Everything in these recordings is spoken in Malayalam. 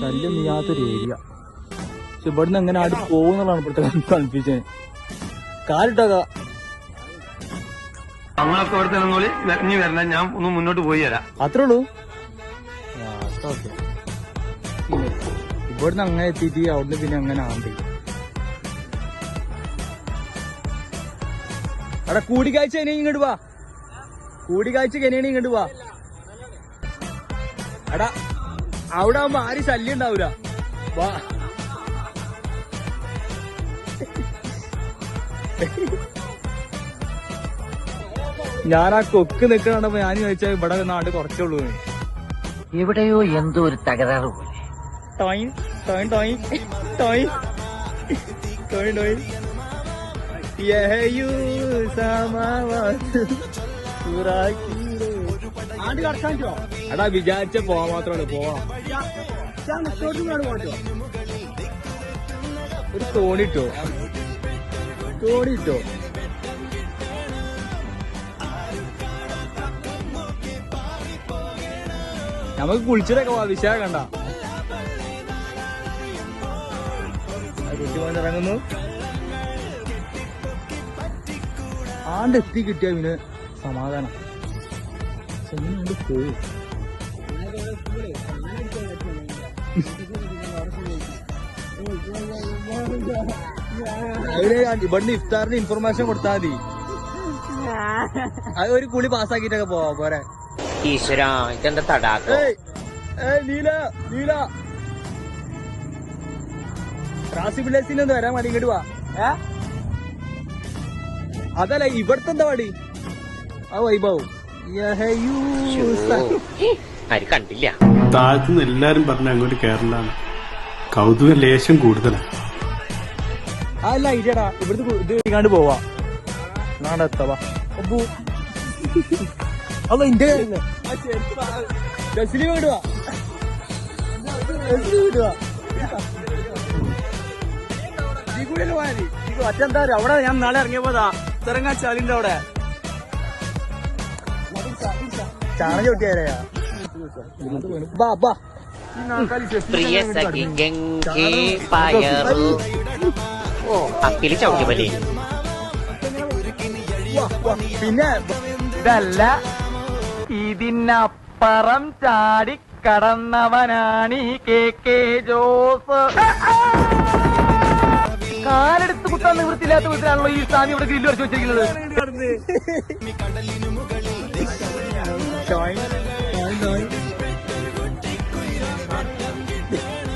ശല്യം ചെയ്യാത്തൊരു ഏരിയ. പക്ഷെ ഇവിടുന്ന് എങ്ങനെ ആട് പോകുന്നതാണ് ഇപ്പോഴത്തെ കൺഫ്യൂഷൻ കാലിട്ടക നമ്മളൊക്കെ ഇവിടെ നിന്നോളി ഇറങ്ങി വരണം. ഞാൻ ഒന്ന് മുന്നോട്ട് പോയി തരാം അത്രേ ഉള്ളൂ? ഇവിടുന്ന് അങ്ങനെ എത്തിയിട്ട് അവിടുന്ന് പിന്നെ അങ്ങനെ ആണ്ട് അവിടെ കൂടിക്കാഴ്ച ഇനി ഇങ്ങോട്ട് വാ. കൂടിക്കാഴ്ച കെനിയാണ് ഇങ്ങോട്ട് വാ. എടാ അവിടെ ആവുമ്പോ ആരും ശല്യം ഉണ്ടാവൂല. വാ. ഞാൻ ആ കൊക്ക് നിക്കണപ്പോ ഞാൻ ചോദിച്ചാൽ ഇവിടെ നാട് കുറച്ചുള്ളൂ എവിടെയോ എന്തോ ഒരു തകരാറ് പോലെ. യഹയു സുറാക്കീരേ. എടാ വിചാരിച്ച പോവാൻ മാത്രമാണ് പോവാ. ഒരു തോണിട്ടോ തോണിട്ടോ നമുക്ക് കുളിച്ചിട്ടൊക്കെ പോവാ വിശാഖ കണ്ട. കുട്ടി ഇറങ്ങുന്നു ആണ്ട് എത്തി കിട്ടിയ പിന്നെ. സമാധാനം. പോവും. അതിന് ഇവിടുന്ന് ഇഫ്താറിന് ഇൻഫർമേഷൻ കൊടുത്താൽ മതി. അത് ഒരു കുളി പാസ്സാക്കിട്ടൊക്കെ പോവാ പോരെ. ഈശ്വര ഇതെന്താ തടാക്ക നീല നീല. റാസി പിള്ളേഴ്സിനൊന്ന് ഒന്ന് വരാൻ മതി ഇങ്ങോട്ട് വാ? അതല്ല ഇവിടുത്തെ എന്താ പാടി ആ വൈഭവം യഹയൂ സ- ആര് കണ്ടില്ല താഴത്തുനിന്ന് എല്ലാരും പറഞ്ഞ അങ്ങോട്ട് കേരളാണ് കൗതുക ലേശം കൂടുതലാണ് ആ അല്ല ഇരിയടാ. ഇവിടുത്തെ കു- ഇത് ഇങ്ങാണ്ട് പോവാ. നാടെ എത്തവാ അപ്പോ അല്ല ഇന്റെ ബസ്സിൽ വിടുവാ ബസ്സിൽ വിടുവാ മറ്റെന്താ അറിയോ? അവിടെ ഞാൻ നാളെ ഇറങ്ങിയപ്പോതാ. തിറങ്ങാ ചാലിന്റെ അവിടെ. ചാണ ചവിട്ടിയാരാ ബാ ബാ. പ്രിയ സഖി ഗംഗേ പയറു ഓ അപ്പിൽ വാ. പിന്നെ? ഇതല്ല ഇതിനപ്പുറം ചാടി കടന്നവനാണ് ഈ കെ കെ ജോസ്. കുത്താൻ നിവൃത്തിയില്ലാത്ത വിധത്തിലാണല്ലോ ഈ സ്വാമി ഇവിടെ ഗ്രില്ല് വരച്ച് വെച്ചിരിക്കുന്നത്.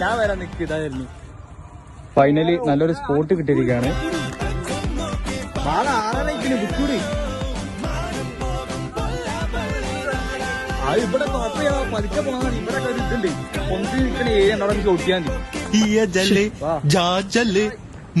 ഞാൻ വരാൻ നിൽക്കുക ഇതായിരുന്നു ഫൈനലി നല്ലൊരു സ്പോട്ട് കിട്ടിയിരിക്കുകയാണ്. ഇവിടെ പതുക്കെ പോകാൻ ഇവിടെ ഇതുണ്ട്. പൊന്തി നിൽക്കണ ഏരിയ നമുക്ക്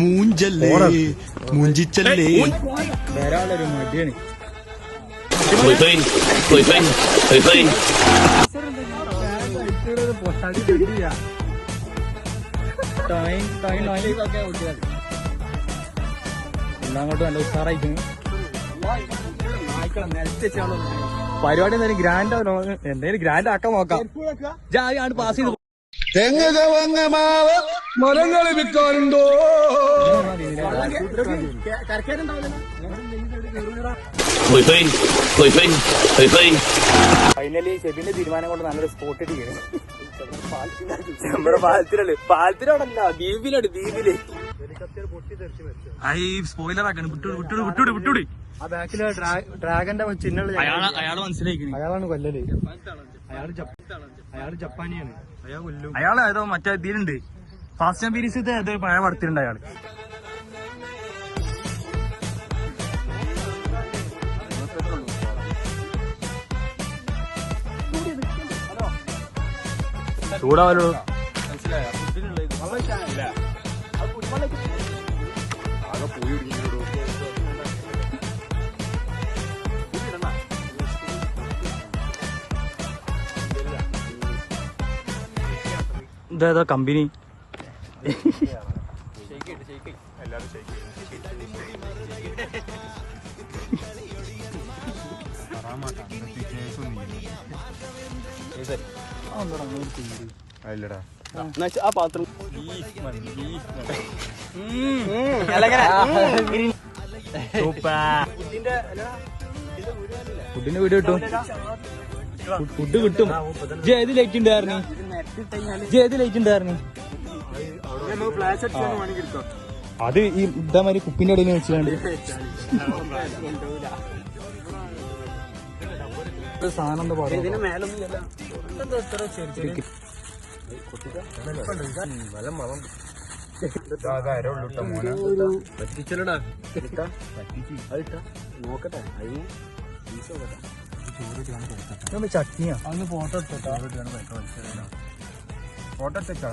മൂഞ്ചല്ലേ? മൂഞ്ചിച്ചല്ലേ? മടിയാണ്. അങ്ങോട്ട് നല്ല പരിപാടി എന്തായാലും ഗ്രാൻഡ് എന്തായാലും ഗ്രാൻഡ് ആക്കാൻ നോക്കാം. ജാതി ആണ് പാസ് ചെയ്ത് തെങ്ങ് മാവ് മരങ്ങളെ വിൽക്കാനുണ്ടോ? ഫൈനലി ഷെബിന്റെ തീരുമാനം കൊണ്ട് നല്ലൊരു സ്പോട്ട് ഇടിക്കുന്നു നമ്മുടെ പാലത്തിലല്ലേ പാലത്തിലോടല്ല ദ്വീപിലാണ് ദ്വീപിൽ. സ്പോയിലർ ആക്കാണ്. വിട്ടു വിട്ടു വിട്ടു വിട്ടു ആ ബാക്കിൽ ഡ്രാഗന്റെ ചിഹ്നമുള്ള അയാൾ മനസ്സിലാക്കി അയാളാണ് കൊല്ലല്. അയാൾ അയാൾ ജപ്പാനിയാണ്. അയാൾ കൊല്ലും. അയാൾ ഏതോ മറ്റേ ഇതിലുണ്ട്. ഫാസ്റ്റ് ആൻഡ് ഫീരീസ് ഏതൊരു പഴയ പടത്തിലുണ്ട് അയാൾ ചൂടാവല്ലോ. ഇതേതാ കമ്പനി? ആ പാത്രം ഫുഡിന്റെ വീഡിയോ കിട്ടും ഫുഡ് കിട്ടും ജെ ലൈറ്റ് ഉണ്ടായിരുന്നു ജെ ഏത് ലൈറ്റ് ഉണ്ടായിരുന്നു അത് ഈ ഇതേമാതിരി കുപ്പിന്റെ ഇടയിൽ വെച്ചുകൊണ്ട് സാധനം എന്താ പറയുക? ഇതിന് മേലൊന്നും പറ്റിച്ചല്ലടാ നോക്കട്ടെ അതിന് ചട്നിയാ അന്ന് ഫോട്ടോ എടുത്തോട്ടോ. ഫോട്ടോ എടുത്തേക്കാ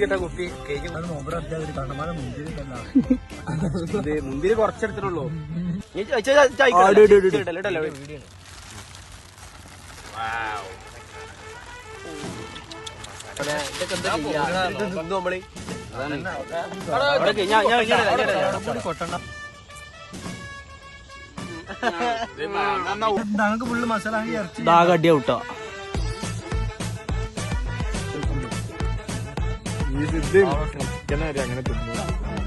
കേട്ട കുപ്പി കേക്ക് മുന്തിരി കുറച്ചെടുത്തിട്ടുള്ളൂ ഞങ്ങൾക്ക് ഫുള്ള് മസാല ദാഗ இது இது என்ன ஏரியாங்கன்னு தெரியும்